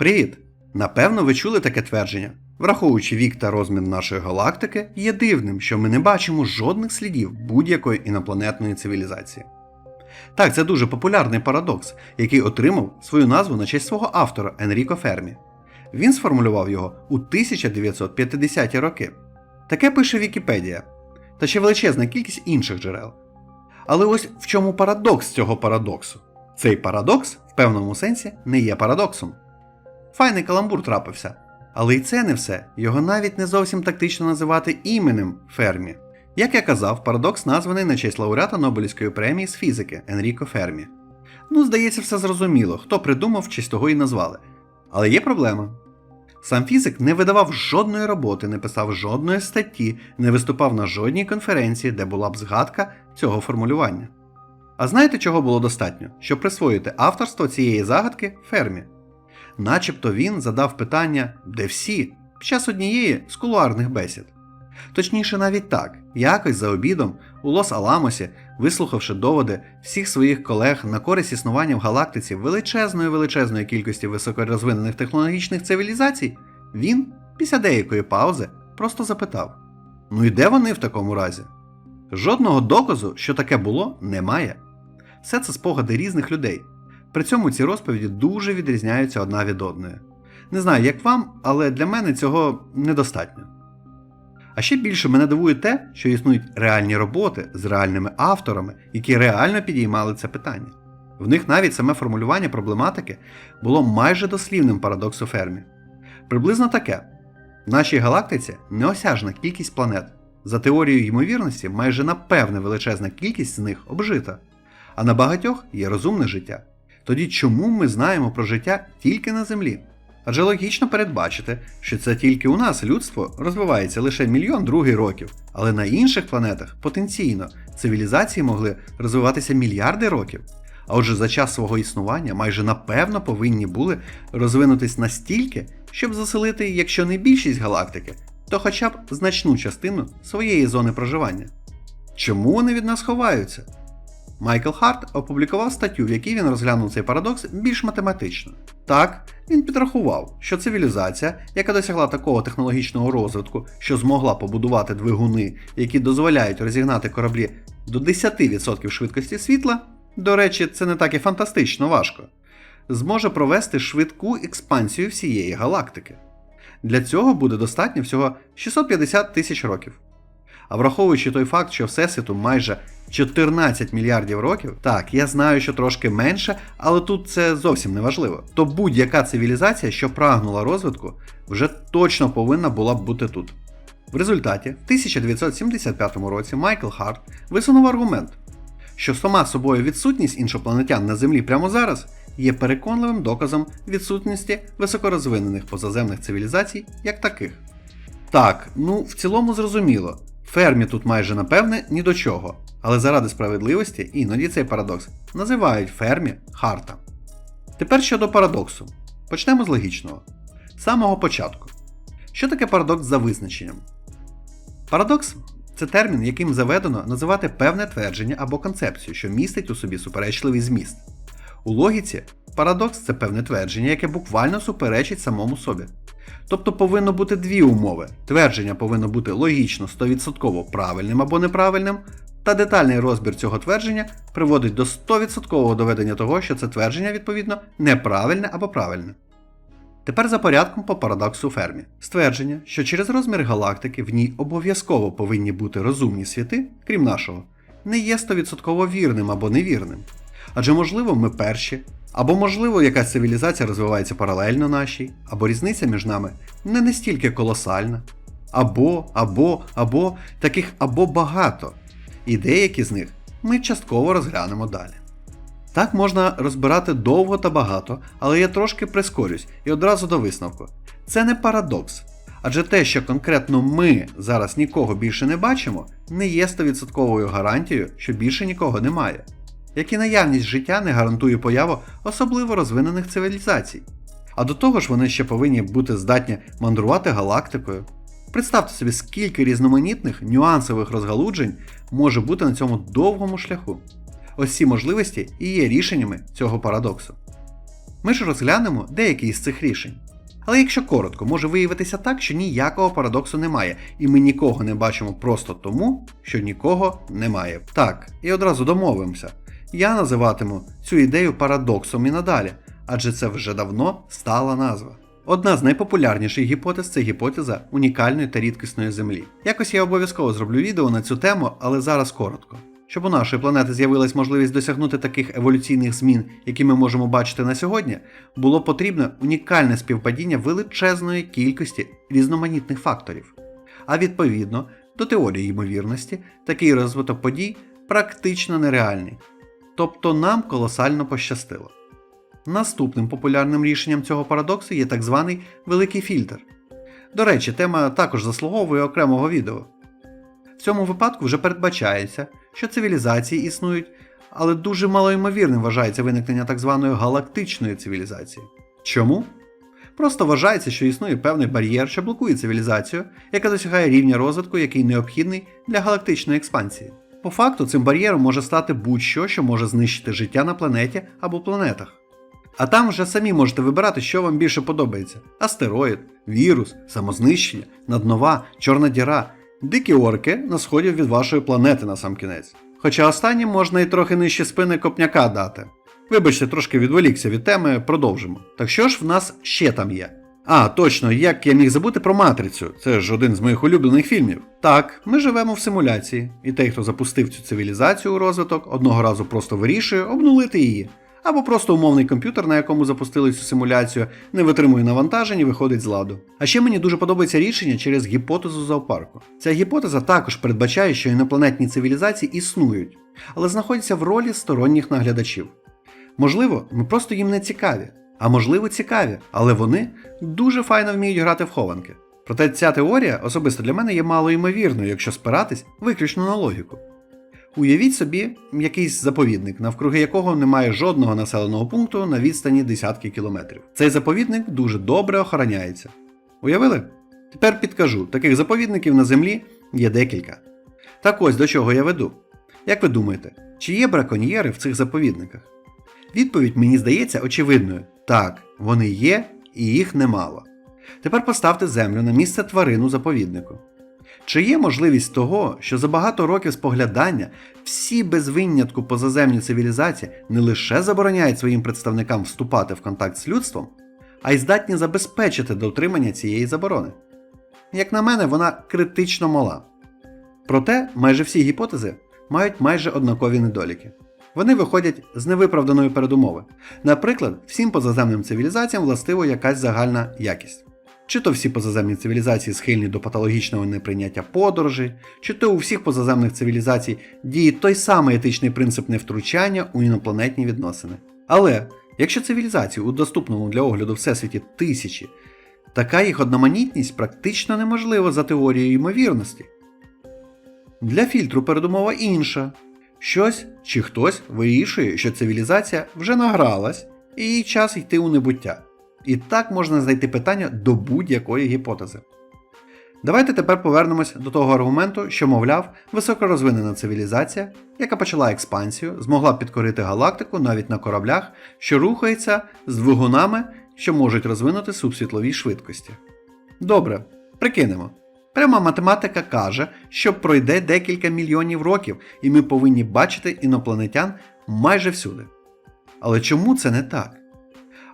Привіт! Напевно, ви чули таке твердження. Враховуючи вік та розмір нашої галактики, є дивним, що ми не бачимо жодних слідів будь-якої інопланетної цивілізації. Так, це дуже популярний парадокс, який отримав свою назву на честь свого автора Енріко Фермі. Він сформулював його у 1950-ті роки. Таке пише Вікіпедія, та ще величезна кількість інших джерел. Але ось в чому парадокс цього парадоксу? Цей парадокс в певному сенсі не є парадоксом. Файний каламбур трапився. Але і це не все. Його навіть не зовсім тактично називати іменем Фермі. Як я казав, парадокс названий на честь лауреата Нобелівської премії з фізики Енріко Фермі. Ну, здається, все зрозуміло, хто придумав, честь того і назвали. Але є проблема. Сам фізик не видавав жодної роботи, не писав жодної статті, не виступав на жодній конференції, де була б згадка цього формулювання. А знаєте, чого було достатньо? Щоб присвоїти авторство цієї загадки Фермі. Начебто він задав питання, де всі, під час однієї з кулуарних бесід. Точніше, навіть так, якось за обідом у Лос-Аламосі, вислухавши доводи всіх своїх колег на користь існування в галактиці величезної величезної кількості високорозвинених технологічних цивілізацій, він, після деякої паузи, просто запитав: Ну і де вони в такому разі? Жодного доказу, що таке було, немає. Все це спогади різних людей. При цьому ці розповіді дуже відрізняються одна від одної. Не знаю, як вам, але для мене цього недостатньо. А ще більше мене дивує те, що існують реальні роботи з реальними авторами, які реально підіймали це питання. В них навіть саме формулювання проблематики було майже дослівним парадоксу Фермі. Приблизно таке: в нашій галактиці неосяжна кількість планет. За теорією ймовірності, майже напевне величезна кількість з них обжита, а на багатьох є розумне життя. Тоді чому ми знаємо про життя тільки на Землі? Адже логічно передбачити, що це тільки у нас людство розвивається лише мільйон другий років, але на інших планетах потенційно цивілізації могли розвиватися мільярди років. А отже, за час свого існування майже напевно повинні були розвинутись настільки, щоб заселити, якщо не більшість галактики, то хоча б значну частину своєї зони проживання. Чому вони від нас ховаються? Майкл Харт опублікував статтю, в якій він розглянув цей парадокс більш математично. Так, він підрахував, що цивілізація, яка досягла такого технологічного розвитку, що змогла побудувати двигуни, які дозволяють розігнати кораблі до 10% швидкості світла, до речі, це не так і фантастично важко, зможе провести швидку експансію всієї галактики. Для цього буде достатньо всього 650 тисяч років. А враховуючи той факт, що Всесвіту майже 14 мільярдів років, так, я знаю, що трошки менше, але тут це зовсім не важливо. То будь-яка цивілізація, що прагнула розвитку, вже точно повинна була б бути тут. В результаті, в 1975 році Майкл Харт висунув аргумент, що сама собою відсутність іншопланетян на Землі прямо зараз є переконливим доказом відсутності високорозвинених позаземних цивілізацій як таких. Так, ну в цілому зрозуміло. Фермі тут майже напевне ні до чого, але заради справедливості іноді цей парадокс називають фермі Харта. Тепер щодо парадоксу. Почнемо з логічного. З самого початку. Що таке парадокс за визначенням? Парадокс це термін, яким заведено називати певне твердження або концепцію, що містить у собі суперечливий зміст. У логіці парадокс це певне твердження, яке буквально суперечить самому собі. Тобто повинно бути дві умови. Твердження повинно бути логічно 100% правильним або неправильним, та детальний розбір цього твердження приводить до 100% доведення того, що це твердження, відповідно, неправильне або правильне. Тепер за порядком по парадоксу Фермі. Ствердження, що через розмір галактики в ній обов'язково повинні бути розумні світи, крім нашого, не є 100% вірним або невірним. Адже, можливо, ми перші, або, можливо, якась цивілізація розвивається паралельно нашій, або різниця між нами не настільки колосальна. Або, або, або, таких або багато. І деякі з них ми частково розглянемо далі. Так можна розбирати довго та багато, але я трошки прискорюсь і одразу до висновку. Це не парадокс. Адже те, що конкретно ми зараз нікого більше не бачимо, не є 100% гарантією, що більше нікого немає. Як і наявність життя не гарантує появу особливо розвинених цивілізацій. А до того ж вони ще повинні бути здатні мандрувати галактикою. Представте собі, скільки різноманітних нюансових розгалуджень може бути на цьому довгому шляху. Ось ці можливості і є рішеннями цього парадоксу. Ми ж розглянемо деякі з цих рішень. Але якщо коротко, може виявитися так, що ніякого парадоксу немає, і ми нікого не бачимо просто тому, що нікого немає. Так, і одразу домовимося. Я називатиму цю ідею парадоксом і надалі, адже це вже давно стала назва. Одна з найпопулярніших гіпотез це гіпотеза унікальної та рідкісної землі. Якось я обов'язково зроблю відео на цю тему, але зараз коротко. Щоб у нашої планети з'явилась можливість досягнути таких еволюційних змін, які ми можемо бачити на сьогодні, було потрібне унікальне співпадіння величезної кількості різноманітних факторів. А відповідно до теорії ймовірності, такий розвиток подій практично нереальний. Тобто нам колосально пощастило. Наступним популярним рішенням цього парадоксу є так званий великий фільтр. До речі, тема також заслуговує окремого відео. В цьому випадку вже передбачається, що цивілізації існують, але дуже малоймовірним вважається виникнення так званої галактичної цивілізації. Чому? Просто вважається, що існує певний бар'єр, що блокує цивілізацію, яка досягає рівня розвитку, який необхідний для галактичної експансії. По факту, цим бар'єром може стати будь-що, що може знищити життя на планеті або планетах. А там вже самі можете вибирати, що вам більше подобається: астероїд, вірус, самознищення, наднова, чорна діра, дикі орки на сході від вашої планети на сам кінець. Хоча останнім можна і трохи нижче спини копняка дати. Вибачте, трошки відволікся від теми, продовжимо. Так що ж в нас ще там є? А, точно, як я міг забути про матрицю, це ж один з моїх улюблених фільмів. Так, ми живемо в симуляції, і той, хто запустив цю цивілізацію у розвиток, одного разу просто вирішує обнулити її. Або просто умовний комп'ютер, на якому запустили цю симуляцію, не витримує навантажень і виходить з ладу. А ще мені дуже подобається рішення через гіпотезу зоопарку. Ця гіпотеза також передбачає, що інопланетні цивілізації існують, але знаходяться в ролі сторонніх наглядачів. Можливо, ми просто їм не цікаві, а можливо цікаві, але вони дуже файно вміють грати в хованки. Проте ця теорія особисто для мене є мало ймовірною, якщо спиратись виключно на логіку. Уявіть собі якийсь заповідник, навкруги якого немає жодного населеного пункту на відстані десятки кілометрів. Цей заповідник дуже добре охороняється. Уявили? Тепер підкажу, таких заповідників на землі є декілька. Так ось до чого я веду. Як ви думаєте, чи є браконьєри в цих заповідниках? Відповідь мені здається очевидною: так, вони є і їх немало. Тепер поставте землю на місце тварин у заповіднику. Чи є можливість того, що за багато років споглядання всі без винятку позаземні цивілізації не лише забороняють своїм представникам вступати в контакт з людством, а й здатні забезпечити дотримання цієї заборони? Як на мене, вона критично мала. Проте майже всі гіпотези мають майже однакові недоліки. Вони виходять з невиправданої передумови. Наприклад, всім позаземним цивілізаціям властиво якась загальна якість. Чи то всі позаземні цивілізації схильні до патологічного неприйняття подорожей, чи то у всіх позаземних цивілізацій діє той самий етичний принцип невтручання у інопланетні відносини. Але якщо цивілізації у доступному для огляду всесвіті тисячі, така їх одноманітність практично неможлива за теорією ймовірності. Для фільтру передумова інша. Щось чи хтось вирішує, що цивілізація вже награлась і їй час йти у небуття. І так можна знайти питання до будь-якої гіпотези. Давайте тепер повернемось до того аргументу, що, мовляв, високорозвинена цивілізація, яка почала експансію, змогла підкорити галактику навіть на кораблях, що рухаються з двигунами, що можуть розвинути субсвітлові швидкості. Добре, прикинемо. Пряма математика каже, що пройде декілька мільйонів років, і ми повинні бачити інопланетян майже всюди. Але чому це не так?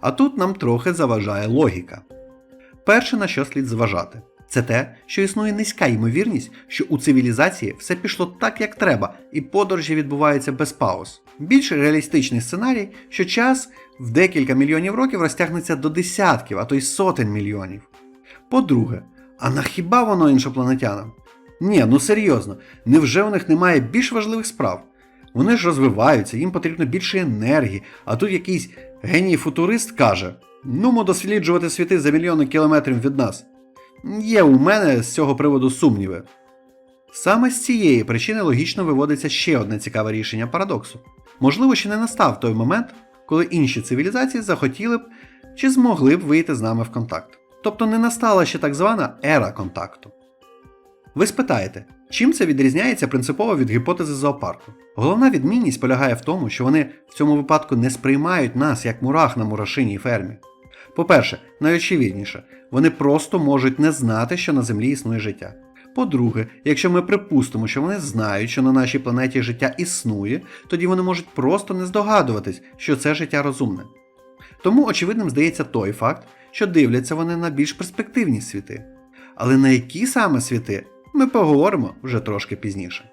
А тут нам трохи заважає логіка. Перше, на що слід зважати, це те, що існує низька ймовірність, що у цивілізації все пішло так, як треба, і подорожі відбуваються без пауз. Більш реалістичний сценарій, що час в декілька мільйонів років розтягнеться до десятків, а то й сотень мільйонів. По-друге, а на хіба воно іншопланетянам? Ні, ну серйозно, невже у них немає більш важливих справ? Вони ж розвиваються, їм потрібно більше енергії, а тут якийсь геній футурист каже: нумо досліджувати світи за мільйони кілометрів від нас. Є у мене з цього приводу сумніви. Саме з цієї причини логічно виводиться ще одне цікаве рішення парадоксу. Можливо, ще не настав той момент, коли інші цивілізації захотіли б чи змогли б вийти з нами в контакт. Тобто не настала ще так звана ера контакту. Ви спитаєте, Чим це відрізняється принципово від гіпотези зоопарку? Головна відмінність полягає в тому, що вони в цьому випадку не сприймають нас як мурах на мурашиній фермі. По-перше, найочевидніше, вони просто можуть не знати, що на Землі існує життя. По-друге, якщо ми припустимо, що вони знають, що на нашій планеті життя існує, тоді вони можуть просто не здогадуватись, що це життя розумне. Тому очевидним здається той факт, що дивляться вони на більш перспективні світи. Але на які саме світи, ми поговоримо вже трошки пізніше.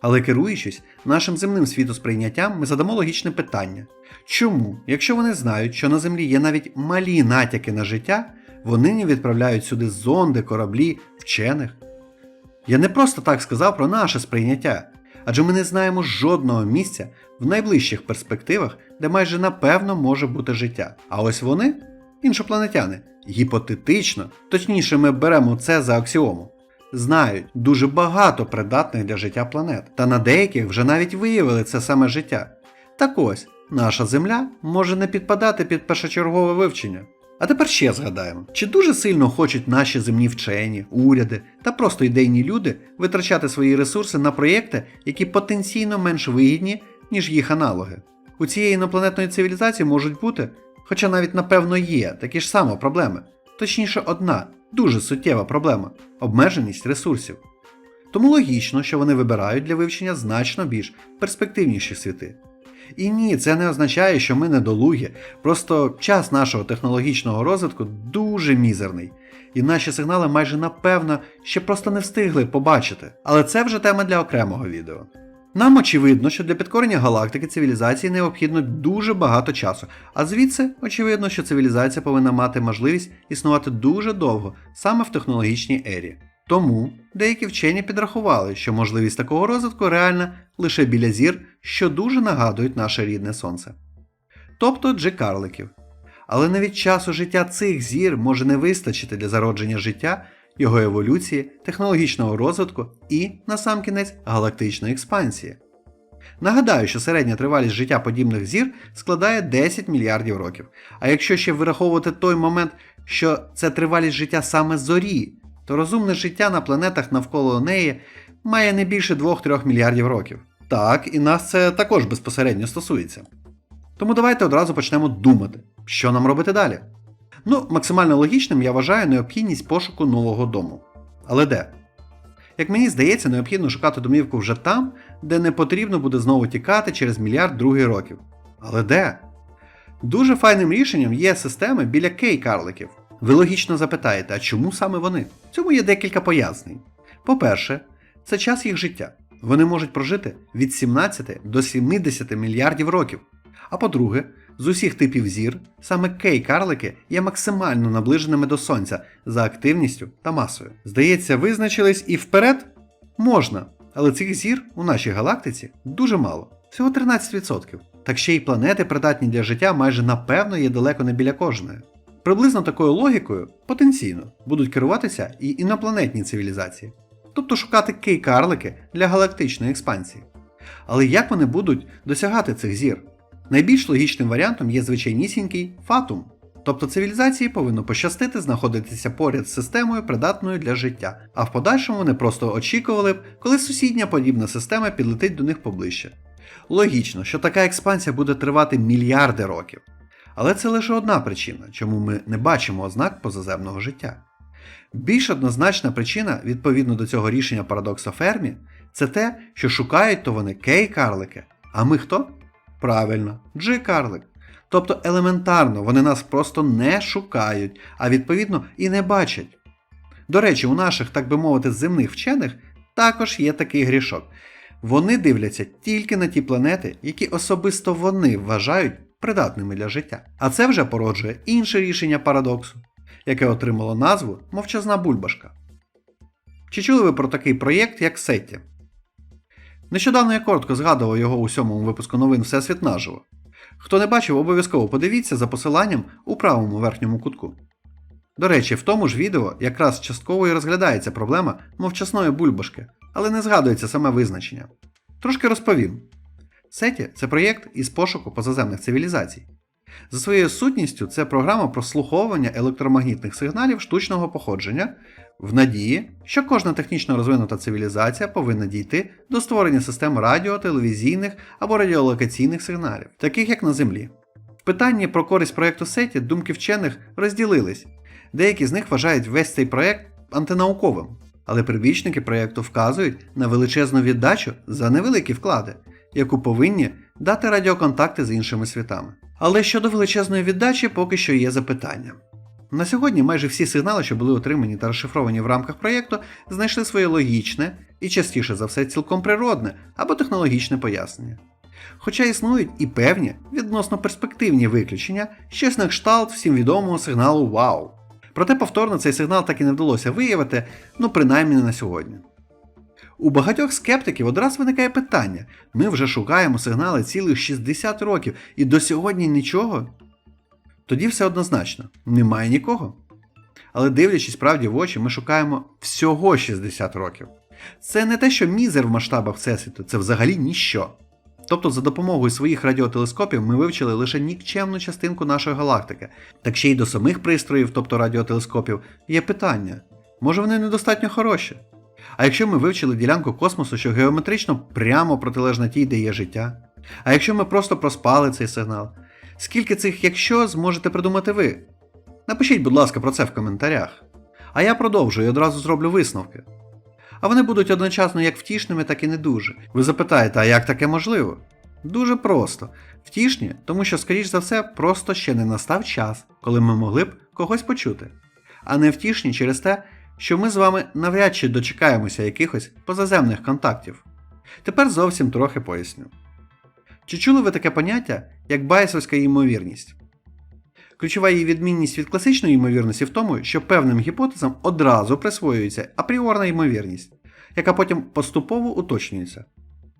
Але керуючись нашим земним світосприйняттям, ми задамо логічне питання: чому, якщо вони знають, що на Землі є навіть малі натяки на життя, вони не відправляють сюди зонди, кораблі, вчених? Я не просто так сказав про наше сприйняття, адже ми не знаємо жодного місця в найближчих перспективах, де майже напевно може бути життя. А ось вони, іншопланетяни, гіпотетично, точніше, ми беремо це за аксіому, знають дуже багато придатних для життя планет, та на деяких вже навіть виявили це саме життя. Так ось, наша Земля може не підпадати під першочергове вивчення. А тепер ще згадаємо, чи дуже сильно хочуть наші земні вчені, уряди та просто ідейні люди витрачати свої ресурси на проєкти, які потенційно менш вигідні, ніж їх аналоги. У цієї інопланетної цивілізації можуть бути, хоча навіть напевно є такі ж самі проблеми, точніше, одна дуже суттєва проблема обмеженість ресурсів. Тому логічно, що вони вибирають для вивчення значно більш перспективніші світи. І ні, це не означає, що ми недолугі, просто час нашого технологічного розвитку дуже мізерний, і наші сигнали майже напевно ще просто не встигли побачити. Але це вже тема для окремого відео. Нам очевидно, що для підкорення галактики цивілізації необхідно дуже багато часу, а звідси очевидно, що цивілізація повинна мати можливість існувати дуже довго саме в технологічній ері. Тому деякі вчені підрахували, що можливість такого розвитку реальна лише біля зір, що дуже нагадують наше рідне сонце. Тобто джекарликів. Але навіть часу життя цих зір може не вистачити для зародження життя, його еволюції, технологічного розвитку і, насамкінець, галактичної експансії. Нагадаю, що середня тривалість життя подібних зір складає 10 мільярдів років. А якщо ще враховувати той момент, що це тривалість життя саме зорі, то розумне життя на планетах навколо неї має не більше 2-3 мільярдів років. Так, і нас це також безпосередньо стосується. Тому давайте одразу почнемо думати, що нам робити далі. Ну, максимально логічним я вважаю необхідність пошуку нового дому. Але де? Як мені здається, необхідно шукати домівку вже там, де не потрібно буде знову тікати через мільярд другий років. Але де? Дуже файним рішенням є системи біля кей-карликів. Ви логічно запитаєте, а чому саме вони? В цьому є декілька пояснень. По-перше, це час їх життя. Вони можуть прожити від 17 до 70 мільярдів років. А по-друге, з усіх типів зір саме кей-карлики є максимально наближеними до Сонця за активністю та масою. Здається, визначились і вперед можна, але цих зір у нашій галактиці дуже мало, всього 13%. Так ще й планети, придатні для життя, майже напевно є далеко не біля кожної. Приблизно такою логікою потенційно будуть керуватися і інопланетні цивілізації, тобто шукати кей-карлики для галактичної експансії. Але як вони будуть досягати цих зір? Найбільш логічним варіантом є звичайнісінький фатум, тобто цивілізації повинно пощастити знаходитися поряд з системою, придатною для життя, а в подальшому вони просто очікували б, коли сусідня подібна система підлетить до них поближче. Логічно, що така експансія буде тривати мільярди років. Але це лише одна причина, чому ми не бачимо ознак позаземного життя. Більш однозначна причина, відповідно до цього рішення парадокса Фермі, це те, що шукають то вони кей-карлики. А ми хто? Правильно, G-карлик. Тобто елементарно вони нас просто не шукають, а відповідно і не бачать. До речі, у наших, так би мовити, земних вчених також є такий грішок. Вони дивляться тільки на ті планети, які особисто вони вважають придатними для життя. А це вже породжує інше рішення парадоксу, яке отримало назву мовчазна бульбашка. Чи чули ви про такий проєкт, як Сетті? Нещодавно я коротко згадував його у сьомому випуску новин Всесвіт наживо. Хто не бачив, обов'язково подивіться за посиланням у правому верхньому кутку. До речі, в тому ж відео якраз частково і розглядається проблема мовчасної бульбашки, але не згадується саме визначення. Трошки розповім. Сеті це проєкт із пошуку позаземних цивілізацій. За своєю сутністю, це програма прослуховування електромагнітних сигналів штучного походження в надії, що кожна технічно розвинута цивілізація повинна дійти до створення систем радіо, телевізійних або радіолокаційних сигналів, таких як на Землі. В питанні про користь проєкту Сеті думки вчених розділились. Деякі з них вважають весь цей проєкт антинауковим, але прибічники проєкту вказують на величезну віддачу за невеликі вклади, яку повинні дати радіоконтакти з іншими світами. Але щодо величезної віддачі поки що є запитання. На сьогодні майже всі сигнали, що були отримані та розшифровані в рамках проєкту, знайшли своє логічне і частіше за все цілком природне або технологічне пояснення. Хоча існують і певні відносно перспективні виключення, щось на кшталт всім відомого сигналу Вау. Проте повторно цей сигнал так і не вдалося виявити, ну принаймні на сьогодні. У багатьох скептиків одразу виникає питання: ми вже шукаємо сигнали цілих 60 років і до сьогодні нічого. Тоді все однозначно, немає нікого. Але дивлячись правді в очі, ми шукаємо всього 60 років. Це не те, що мізер в масштабах Всесвіту, це взагалі ніщо. Тобто, за допомогою своїх радіотелескопів ми вивчили лише нікчемну частинку нашої галактики, так ще й до самих пристроїв, тобто радіотелескопів, є питання: може вони недостатньо хороші? А якщо ми вивчили ділянку космосу, що геометрично прямо протилежна тій, де є життя? А якщо ми просто проспали цей сигнал? Скільки цих якщо зможете придумати ви? Напишіть, будь ласка, про це в коментарях. А я продовжую і одразу зроблю висновки. А вони будуть одночасно як втішними, так і не дуже. Ви запитаєте, а як таке можливо? Дуже просто. Втішні, тому що, скоріш за все, просто ще не настав час, коли ми могли б когось почути. А не втішні через те, що ми з вами навряд чи дочекаємося якихось позаземних контактів. Тепер зовсім трохи поясню. Чи чули ви таке поняття, як байесовська ймовірність? Ключова її відмінність від класичної ймовірності в тому, що певним гіпотезам одразу присвоюється апріорна ймовірність, яка потім поступово уточнюється.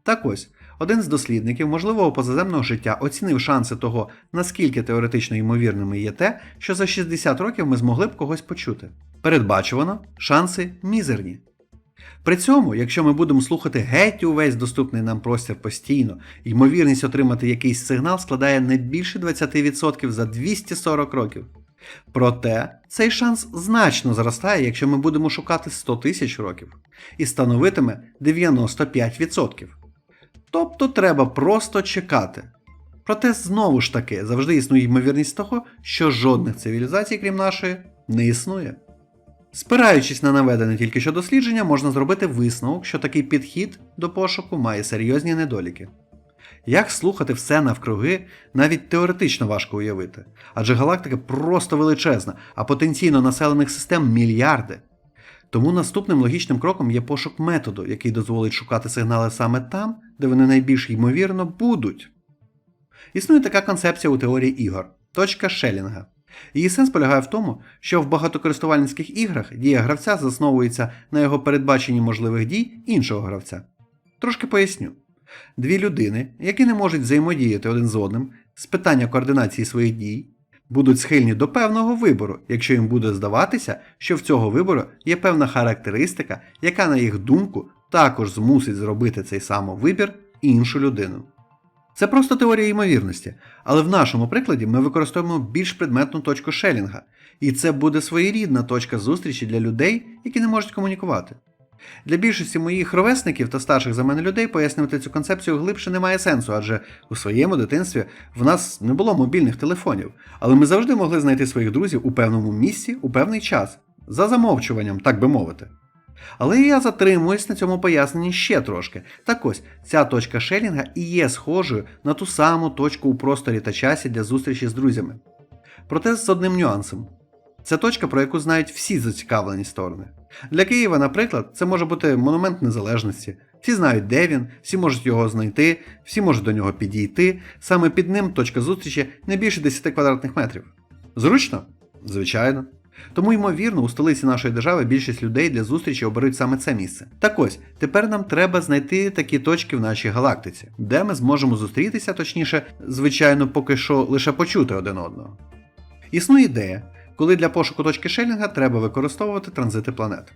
Так ось, один з дослідників можливого позаземного життя оцінив шанси того, наскільки теоретично ймовірними є те, що за 60 років ми змогли б когось почути. Передбачувано, шанси мізерні. При цьому, якщо ми будемо слухати геть увесь доступний нам простір постійно, ймовірність отримати якийсь сигнал складає не більше 20% за 240 років. Проте цей шанс значно зростає, якщо ми будемо шукати 100 тисяч років, і становитиме 95%. Тобто треба просто чекати. Проте знову ж таки завжди існує ймовірність того, що жодних цивілізацій, крім нашої, не існує. Спираючись на наведене тільки що дослідження, можна зробити висновок, що такий підхід до пошуку має серйозні недоліки. Як слухати все навкруги, навіть теоретично важко уявити, адже галактика просто величезна, а потенційно населених систем мільярди. Тому наступним логічним кроком є пошук методу, який дозволить шукати сигнали саме там, де вони найбільш ймовірно будуть. Існує така концепція у теорії ігор точка Шелінга. Її сенс полягає в тому, що в багатокористувальницьких іграх дія гравця засновується на його передбаченні можливих дій іншого гравця. Трошки поясню. Дві людини, які не можуть взаємодіяти один з одним з питання координації своїх дій, будуть схильні до певного вибору, якщо їм буде здаватися, що в цього вибору є певна характеристика, яка, на їх думку, також змусить зробити цей самий вибір іншу людину. Це просто теорія ймовірності, але в нашому прикладі ми використовуємо більш предметну точку Шелінга, і це буде своєрідна точка зустрічі для людей, які не можуть комунікувати. Для більшості моїх ровесників та старших за мене людей пояснювати цю концепцію глибше немає сенсу, адже у своєму дитинстві в нас не було мобільних телефонів, але ми завжди могли знайти своїх друзів у певному місці у певний час, за замовчуванням, так би мовити. Але я затримуюсь на цьому поясненні ще трошки. Так ось, ця точка Шелінга і є схожою на ту саму точку у просторі та часі для зустрічі з друзями. Проте з одним нюансом. Це точка, про яку знають всі зацікавлені сторони. Для Києва, наприклад, це може бути монумент незалежності. Всі знають, де він, всі можуть його знайти, всі можуть до нього підійти. Саме під ним точка зустрічі не більше 10 квадратних метрів. Зручно? Звичайно. Тому, ймовірно, у столиці нашої держави більшість людей для зустрічі оберуть саме це місце. Так ось, тепер нам треба знайти такі точки в нашій галактиці, де ми зможемо зустрітися, точніше, звичайно, поки що лише почути один одного. Існує ідея, коли для пошуку точки Шелінга треба використовувати транзити планет.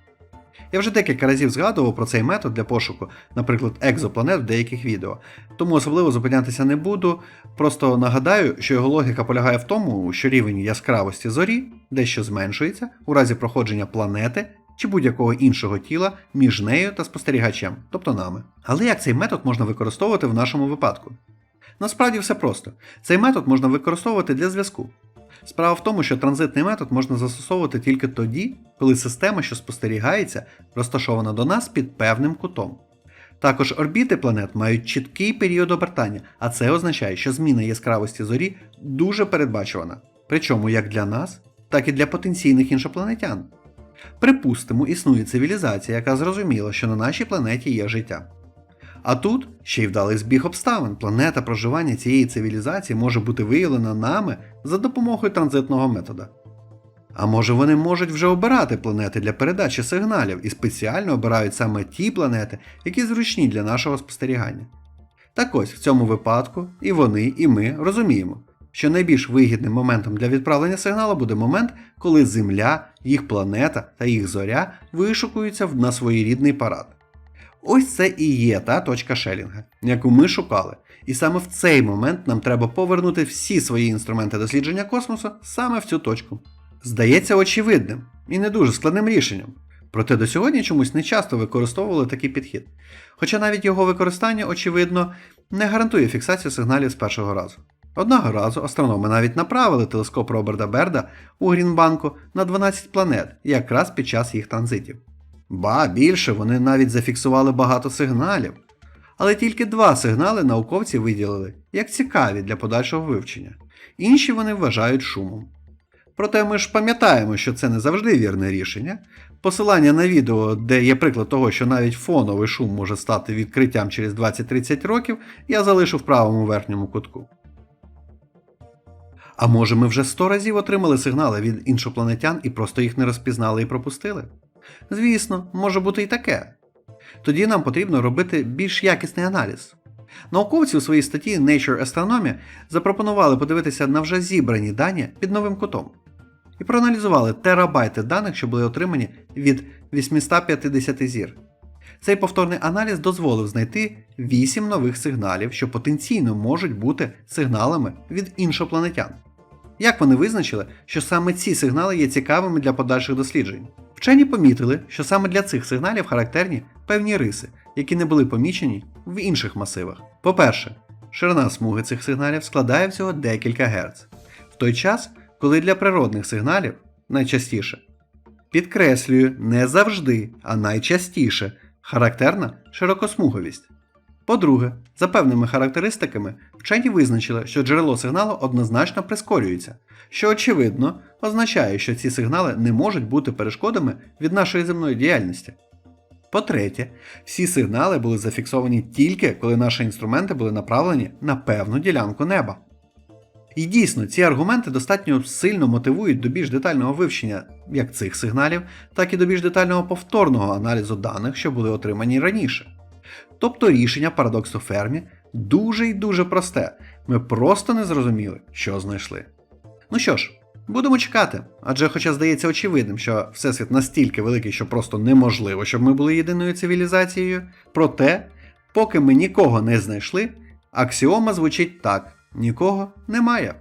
Я вже декілька разів згадував про цей метод для пошуку, наприклад, екзопланет в деяких відео, тому особливо зупинятися не буду. Просто нагадаю, що його логіка полягає в тому, що рівень яскравості зорі дещо зменшується у разі проходження планети чи будь-якого іншого тіла між нею та спостерігачем, тобто нами. Але як цей метод можна використовувати в нашому випадку? Насправді все просто. Цей метод можна використовувати для зв'язку. Справа в тому, що транзитний метод можна застосовувати тільки тоді, коли система, що спостерігається, розташована до нас під певним кутом. Також орбіти планет мають чіткий період обертання, а це означає, що зміна яскравості зорі дуже передбачувана, причому як для нас, так і для потенційних іншопланетян. Припустимо, існує цивілізація, яка зрозуміла, що на нашій планеті є життя. А тут ще й вдалий збіг обставин. Планета проживання цієї цивілізації може бути виявлена нами за допомогою транзитного метода. А може вони можуть вже обирати планети для передачі сигналів і спеціально обирають саме ті планети, які зручні для нашого спостерігання. Так ось в цьому випадку і вони, і ми розуміємо, що найбільш вигідним моментом для відправлення сигналу буде момент, коли Земля, їх планета та їх зоря вишукуються на своєрідний парад. Ось це і є та точка шелінга, яку ми шукали. І саме в цей момент нам треба повернути всі свої інструменти дослідження космосу саме в цю точку. Здається очевидним і не дуже складним рішенням. Проте до сьогодні чомусь не часто використовували такий підхід. Хоча навіть його використання, очевидно, не гарантує фіксацію сигналів з першого разу. Одного разу астрономи навіть направили телескоп Роберта Берда у Грінбанку на 12 планет, якраз під час їх транзитів. Ба більше вони навіть зафіксували багато сигналів. Але тільки два сигнали науковці виділили як цікаві для подальшого вивчення. Інші вони вважають шумом. Проте ми ж пам'ятаємо, що це не завжди вірне рішення. Посилання на відео, де є приклад того, що навіть фоновий шум може стати відкриттям через 20-30 років, я залишу в правому верхньому кутку. А може ми вже 100 разів отримали сигнали від іншопланетян і просто їх не розпізнали і пропустили? Звісно, може бути і таке. Тоді нам потрібно робити більш якісний аналіз. Науковці у своїй статті Nature Astronomy запропонували подивитися на вже зібрані дані під новим кутом і проаналізували терабайти даних, що були отримані від 850 зір. Цей повторний аналіз дозволив знайти 8 нових сигналів, що потенційно можуть бути сигналами від іншопланетян. Як вони визначили, що саме ці сигнали є цікавими для подальших досліджень? Вчені помітили, що саме для цих сигналів характерні певні риси, які не були помічені в інших масивах. По-перше, ширина смуги цих сигналів складає всього декілька Гц, в той час, коли для природних сигналів найчастіше підкреслюю не завжди, а найчастіше характерна широкосмуговість. По-друге, за певними характеристиками, вчені визначили, що джерело сигналу однозначно прискорюється, що очевидно означає, що ці сигнали не можуть бути перешкодами від нашої земної діяльності. По-третє, всі сигнали були зафіксовані тільки коли наші інструменти були направлені на певну ділянку неба. І дійсно, ці аргументи достатньо сильно мотивують до більш детального вивчення як цих сигналів, так і до більш детального повторного аналізу даних, що були отримані раніше. Тобто рішення парадоксу Фермі дуже і дуже просте. Ми просто не зрозуміли, що знайшли. Ну що ж, будемо чекати, адже, хоча здається очевидним, що Всесвіт настільки великий, що просто неможливо, щоб ми були єдиною цивілізацією, проте, поки ми нікого не знайшли, аксіома звучить так: нікого немає.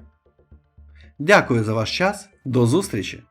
Дякую за ваш час, до зустрічі!